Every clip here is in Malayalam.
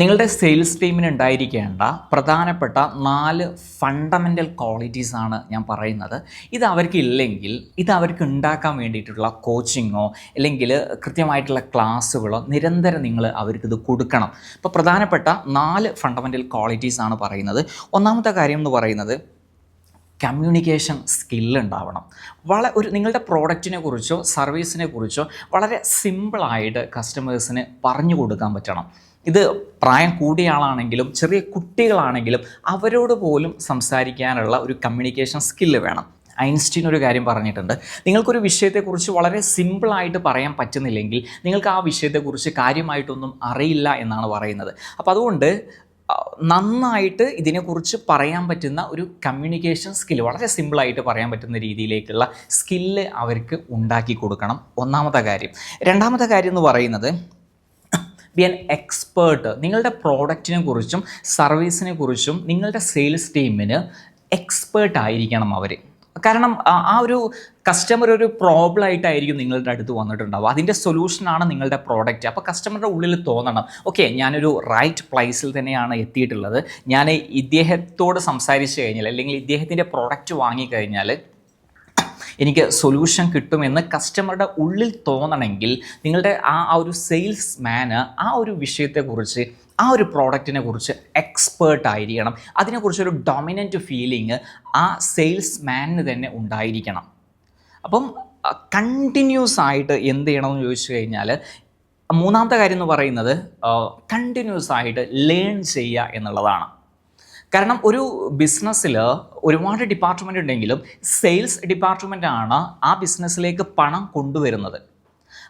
നിങ്ങളുടെ സെയിൽസ് ടീമിന് ഉണ്ടായിരിക്കേണ്ട പ്രധാനപ്പെട്ട നാല് ഫണ്ടമെന്റൽ ക്വാളിറ്റീസ് ആണ് ഞാൻ പറയുന്നത്. ഇത് അവർക്ക് ഇല്ലെങ്കിൽ ഇത് അവർക്ക് ഉണ്ടാക്കാൻ വേണ്ടിയിട്ടുള്ള കോച്ചിങ്ങോ അല്ലെങ്കിൽ കൃത്യമായിട്ടുള്ള ക്ലാസ്സുകളോ നിരന്തരം നിങ്ങൾ അവർക്കിത് കൊടുക്കണം. അപ്പോൾ പ്രധാനപ്പെട്ട നാല് ഫണ്ടമെന്റൽ ക്വാളിറ്റീസ് ആണ് പറയുന്നത്. ഒന്നാമത്തെ കാര്യം എന്ന് പറയുന്നത് കമ്മ്യൂണിക്കേഷൻ സ്കില്ല് ഉണ്ടാവണം. വള ഒരു നിങ്ങളുടെ പ്രോഡക്റ്റിനെ കുറിച്ചോ സർവീസിനെ കുറിച്ചോ വളരെ സിമ്പിളായിട്ട് കസ്റ്റമേഴ്സിന് പറഞ്ഞു കൊടുക്കാൻ പറ്റണം. ഇത് പ്രായം കൂടിയ ആളാണെങ്കിലും ചെറിയ കുട്ടികളാണെങ്കിലും അവരോട് പോലും സംസാരിക്കാനുള്ള ഒരു കമ്മ്യൂണിക്കേഷൻ സ്കില്ല് വേണം. ഐൻസ്റ്റീൻ ഒരു കാര്യം പറഞ്ഞിട്ടുണ്ട്. നിങ്ങൾക്കൊരു വിഷയത്തെക്കുറിച്ച് വളരെ സിമ്പിളായിട്ട് പറയാൻ പറ്റുന്നില്ലെങ്കിൽ നിങ്ങൾക്ക് ആ വിഷയത്തെക്കുറിച്ച് കാര്യമായിട്ടൊന്നും അറിയില്ല എന്നാണ് പറയുന്നത്. അപ്പോൾ അതുകൊണ്ട് നന്നായിട്ട് ഇതിനെക്കുറിച്ച് പറയാൻ പറ്റുന്ന ഒരു കമ്മ്യൂണിക്കേഷൻ സ്കില്ല് വളരെ സിമ്പിളായിട്ട് പറയാൻ പറ്റുന്ന രീതിയിലേക്കുള്ള സ്കില്ല് അവർക്ക് ഉണ്ടാക്കി കൊടുക്കണം. ഒന്നാമത്തെ കാര്യം. രണ്ടാമത്തെ കാര്യം എന്ന് പറയുന്നത് ബി ആൻ എക്സ്പേർട്ട് നിങ്ങളുടെ പ്രോഡക്റ്റിനെ കുറിച്ചും സർവീസിനെ കുറിച്ചും നിങ്ങളുടെ സെയിൽസ് ടീമിന് എക്സ്പേർട്ട് ആയിരിക്കണം അവർ കാരണം ആ- ഒരു കസ്റ്റമർ ഒരു പ്രോബ്ലം ആയിട്ടായിരിക്കും നിങ്ങളുടെ അടുത്ത് വന്നിട്ടുണ്ടാവുക. അതിന്റെ സൊല്യൂഷനാണ് നിങ്ങളുടെ പ്രോഡക്റ്റ് അപ്പോൾ കസ്റ്റമറുടെ ഉള്ളിൽ തോന്നണം ഓക്കെ ഞാനൊരു റൈറ്റ് പ്ലേസിൽ തന്നെയാണ് എത്തിയിട്ടുള്ളത്. ഞാൻ ഇദ്ദേഹത്തോട് സംസാരിച്ച് കഴിഞ്ഞാൽ അല്ലെങ്കിൽ ഇദ്ദേഹത്തിന്റെ പ്രോഡക്റ്റ് വാങ്ങിക്കഴിഞ്ഞാൽ എനിക്ക് സൊല്യൂഷൻ കിട്ടുമെന്ന് കസ്റ്റമറുടെ ഉള്ളിൽ തോന്നണമെങ്കിൽ നിങ്ങളുടെ ആ ഒരു സെയിൽസ് മാന് ആ ഒരു വിഷയത്തെക്കുറിച്ച് ആ ഒരു പ്രോഡക്റ്റിനെ കുറിച്ച് എക്സ്പേർട്ട് ആയിരിക്കണം. അതിനെക്കുറിച്ചൊരു ഡൊമിനന്റ് ഫീലിംഗ് ആ സെയിൽസ് മാനിന് തന്നെ ഉണ്ടായിരിക്കണം. അപ്പം കണ്ടിന്യൂസ് ആയിട്ട് എന്ത് ചെയ്യണമെന്ന് ചോദിച്ചു കഴിഞ്ഞാൽ മൂന്നാമത്തെ കാര്യം എന്ന് പറയുന്നത് കണ്ടിന്യൂസ് ആയിട്ട് ലേൺ ചെയ്യുക എന്നുള്ളതാണ്. കാരണം ഒരു ബിസിനസ്സിൽ ഒരുപാട് ഡിപ്പാർട്ട്മെന്റ് ഉണ്ടെങ്കിലും സെയിൽസ് ഡിപ്പാർട്ട്മെന്റ് ആണ് ആ ബിസിനസ്സിലേക്ക് പണം കൊണ്ടുവരുന്നത്.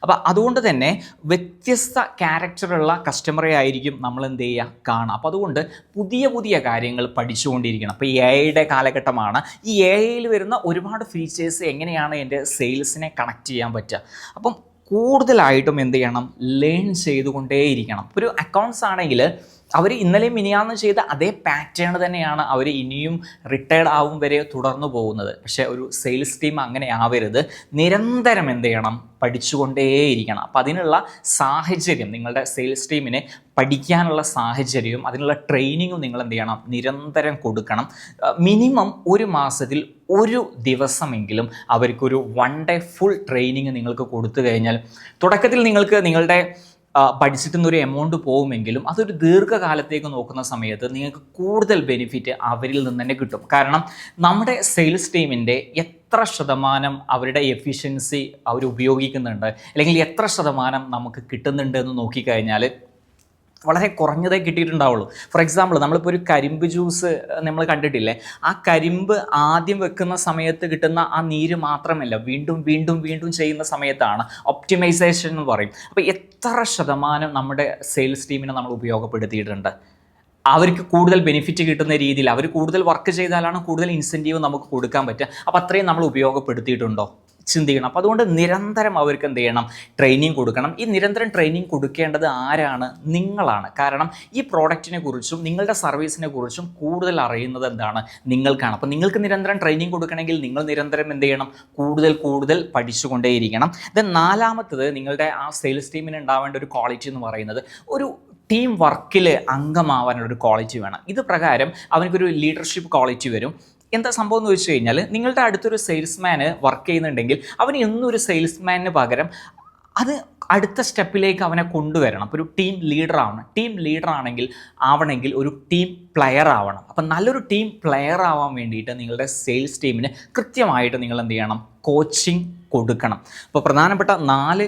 അപ്പോൾ അതുകൊണ്ട് തന്നെ വ്യത്യസ്ത ക്യാരക്ടറുള്ള കസ്റ്റമറെ ആയിരിക്കും നമ്മൾ എന്ത് ചെയ്യുക? കാണുക. അപ്പോൾ അതുകൊണ്ട് പുതിയ പുതിയ കാര്യങ്ങൾ പഠിച്ചുകൊണ്ടിരിക്കണം. അപ്പോൾ ഈ എ ഐയുടെ കാലഘട്ടമാണ്. ഈ എ ഐയിൽ വരുന്ന ഒരുപാട് ഫീച്ചേഴ്സ് എങ്ങനെയാണ് എന്റെ സെയിൽസിനെ കണക്ട് ചെയ്യാൻ പറ്റുക? അപ്പം കൂടുതലായിട്ടും എന്ത് ചെയ്യണം? ലേൺ ചെയ്തുകൊണ്ടേയിരിക്കണം. ഒരു അക്കൗണ്ട്സ് ആണെങ്കിൽ അവർ ഇന്നലെ മിനിയാന്ന് ചെയ്ത അതേ പാറ്റേൺ തന്നെയാണ് അവർ ഇനിയും റിട്ടയർഡ് ആവും വരെ തുടർന്നു പോകുന്നത്. പക്ഷേ ഒരു സെയിൽസ് ടീം അങ്ങനെ ആവരുത്. നിരന്തരം എന്ത് ചെയ്യണം? പഠിച്ചുകൊണ്ടേയിരിക്കണം. അപ്പം അതിനുള്ള സാഹചര്യം നിങ്ങളുടെ സെയിൽസ് ടീമിനെ പഠിക്കാനുള്ള സാഹചര്യവും അതിനുള്ള ട്രെയിനിങ്ങും നിങ്ങൾ എന്ത് ചെയ്യണം? നിരന്തരം കൊടുക്കണം. മിനിമം ഒരു മാസത്തിൽ ഒരു ദിവസമെങ്കിലും അവർക്കൊരു വൺ ഡേ ഫുൾ ട്രെയിനിങ് നിങ്ങൾക്ക് കൊടുത്തു കഴിഞ്ഞാൽ തുടക്കത്തിൽ നിങ്ങൾക്ക് നിങ്ങളുടെ പഠിച്ചിട്ടുന്നൊരു എമൗണ്ട് പോകുമെങ്കിലും അതൊരു ദീർഘകാലത്തേക്ക് നോക്കുന്ന സമയത്ത് നിങ്ങൾക്ക് കൂടുതൽ ബെനിഫിറ്റ് അവരിൽ നിന്ന് തന്നെ കിട്ടും. കാരണം നമ്മുടെ സെയിൽസ് ടീമിന്റെ എത്ര ശതമാനം അവരുടെ എഫിഷ്യൻസി അവർ ഉപയോഗിക്കുന്നുണ്ട് അല്ലെങ്കിൽ എത്ര ശതമാനം നമുക്ക് കിട്ടുന്നുണ്ട് എന്ന് നോക്കിക്കഴിഞ്ഞാൽ വളരെ കുറഞ്ഞതേ കിട്ടിയിട്ടുണ്ടാവുള്ളൂ. ഫോർ എക്സാമ്പിൾ നമ്മളിപ്പോൾ ഒരു കരിമ്പ് ജ്യൂസ് നമ്മൾ കണ്ടിട്ടില്ലേ? ആ കരിമ്പ് ആദ്യം വെക്കുന്ന സമയത്ത് കിട്ടുന്ന ആ നീര് മാത്രമല്ല വീണ്ടും വീണ്ടും വീണ്ടും ചെയ്യുന്ന സമയത്താണ് ഒപ്റ്റിമൈസേഷൻ എന്ന് പറയും. അപ്പോൾ എത്ര ശതമാനം നമ്മുടെ സെയിൽസ് ടീമിനെ നമ്മൾ ഉപയോഗപ്പെടുത്തിയിട്ടുണ്ട്. അവർക്ക് കൂടുതൽ ബെനിഫിറ്റ് കിട്ടുന്ന രീതിയിൽ അവർ കൂടുതൽ വർക്ക് ചെയ്താലാണ് കൂടുതൽ ഇൻസെന്റീവ് നമുക്ക് കൊടുക്കാൻ പറ്റുക. അപ്പോൾ അത്രയും നമ്മൾ ഉപയോഗപ്പെടുത്തിയിട്ടുണ്ടോ? ചിന്തിക്കണം. അപ്പോൾ അതുകൊണ്ട് നിരന്തരം അവർക്ക് എന്ത് ചെയ്യണം? ട്രെയിനിങ് കൊടുക്കണം. ഈ നിരന്തരം ട്രെയിനിങ് കൊടുക്കേണ്ടത് ആരാണ്? നിങ്ങളാണ്. കാരണം ഈ പ്രോഡക്റ്റിനെ കുറിച്ചും നിങ്ങളുടെ സർവീസിനെ കുറിച്ചും കൂടുതൽ അറിയുന്നത് എന്താണ്? നിങ്ങൾക്കാണ്. അപ്പോൾ നിങ്ങൾക്ക് നിരന്തരം ട്രെയിനിങ് കൊടുക്കണമെങ്കിൽ നിങ്ങൾ നിരന്തരം എന്ത് ചെയ്യണം? കൂടുതൽ കൂടുതൽ പഠിച്ചുകൊണ്ടേയിരിക്കണം. ദെൻ നാലാമത്തത് നിങ്ങളുടെ ആ സെയിൽസ് ടീമിന് ഉണ്ടാവേണ്ട ഒരു ക്വാളിറ്റി എന്ന് പറയുന്നത് ഒരു ടീം വർക്കിൽ അംഗമാവാനുള്ള ഒരു ക്വാളിറ്റി വേണം. ഇത് പ്രകാരം അവനക്കൊരു ലീഡർഷിപ്പ് ക്വാളിറ്റി വരും. എന്താ സംഭവം എന്ന് വെച്ച് കഴിഞ്ഞാൽ നിങ്ങളുടെ അടുത്തൊരു സെയിൽസ്മാന് വർക്ക് ചെയ്യുന്നുണ്ടെങ്കിൽ അവന് എന്നൊരു സെയിൽസ്മാനിന് പകരം അത് അടുത്ത സ്റ്റെപ്പിലേക്ക് അവനെ കൊണ്ടുവരണം. അപ്പോൾ ഒരു ടീം ലീഡർ ആവണം ടീം ലീഡർ ആണെങ്കിൽ ആവണമെങ്കിൽ ഒരു ടീം പ്ലെയർ ആവണം. അപ്പം നല്ലൊരു ടീം പ്ലെയർ ആവാൻ വേണ്ടിയിട്ട് നിങ്ങളുടെ സെയിൽസ് ടീമിന് കൃത്യമായിട്ട് നിങ്ങൾ എന്ത് ചെയ്യണം? കോച്ചിങ് കൊടുക്കണം. അപ്പോൾ പ്രധാനപ്പെട്ട നാല്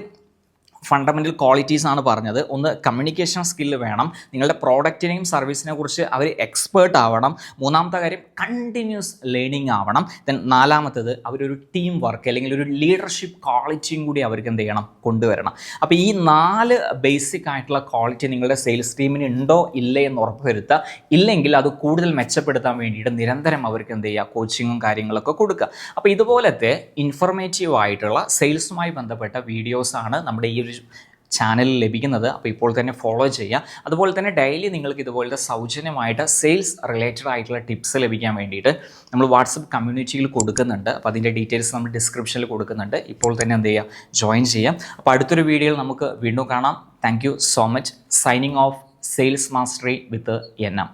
ഫണ്ടമെന്റൽ ക്വാളിറ്റീസ് ആണ് പറഞ്ഞത്. ഒന്ന് കമ്മ്യൂണിക്കേഷൻ സ്കില്ല് വേണം. നിങ്ങളുടെ പ്രോഡക്റ്റിനെയും സർവീസിനെ കുറിച്ച് അവർ എക്സ്പേർട്ട് ആവണം. മൂന്നാമത്തെ കാര്യം കണ്ടിന്യൂസ് ലേണിംഗ് ആവണം. ദെൻ നാലാമത്തത് അവരൊരു ടീം വർക്ക് അല്ലെങ്കിൽ ഒരു ലീഡർഷിപ്പ് ക്വാളിറ്റിയും കൂടി അവർക്ക് എന്ത് ചെയ്യണം? കൊണ്ടുവരണം. അപ്പോൾ ഈ നാല് ബേസിക് ആയിട്ടുള്ള ക്വാളിറ്റി നിങ്ങളുടെ സെയിൽസ് ടീമിന് ഉണ്ടോ? ഇല്ലേ എന്ന് ഉറപ്പുവരുത്തുക. ഇല്ലെങ്കിൽ അത് കൂടുതൽ മെച്ചപ്പെടുത്താൻ വേണ്ടിയിട്ട് നിരന്തരം അവർക്ക് എന്ത് ചെയ്യുക? കോച്ചിങ്ങും കാര്യങ്ങളൊക്കെ കൊടുക്കുക. അപ്പോൾ ഇതുപോലത്തെ ഇൻഫർമേറ്റീവ് ആയിട്ടുള്ള സെയിൽസുമായി ബന്ധപ്പെട്ട വീഡിയോസാണ് നമ്മുടെ ഈ ഒരു ചാനലിൽ ലഭിക്കുന്നത്. അപ്പോൾ ഇപ്പോൾ തന്നെ ഫോളോ ചെയ്യുക അതുപോലെ തന്നെ ഡെയിലി നിങ്ങൾക്ക് ഇതുപോലത്തെ സൗജന്യമായിട്ട് സെയിൽസ് റിലേറ്റഡ് ആയിട്ടുള്ള ടിപ്സ് ലഭിക്കാൻ വേണ്ടിയിട്ട് നമ്മൾ വാട്സപ്പ് കമ്മ്യൂണിറ്റിയിൽ കൊടുക്കുന്നുണ്ട്. അപ്പോൾ അതിന്റെ ഡീറ്റെയിൽസ് നമ്മൾ ഡിസ്ക്രിപ്ഷനിൽ കൊടുക്കുന്നുണ്ട്. ഇപ്പോൾ തന്നെ എന്ത് ചെയ്യുക ജോയിൻ ചെയ്യാം. അപ്പോൾ അടുത്തൊരു വീഡിയോയിൽ നമുക്ക് വീണ്ടും കാണാം. Thank so much signing off sales mastery with N M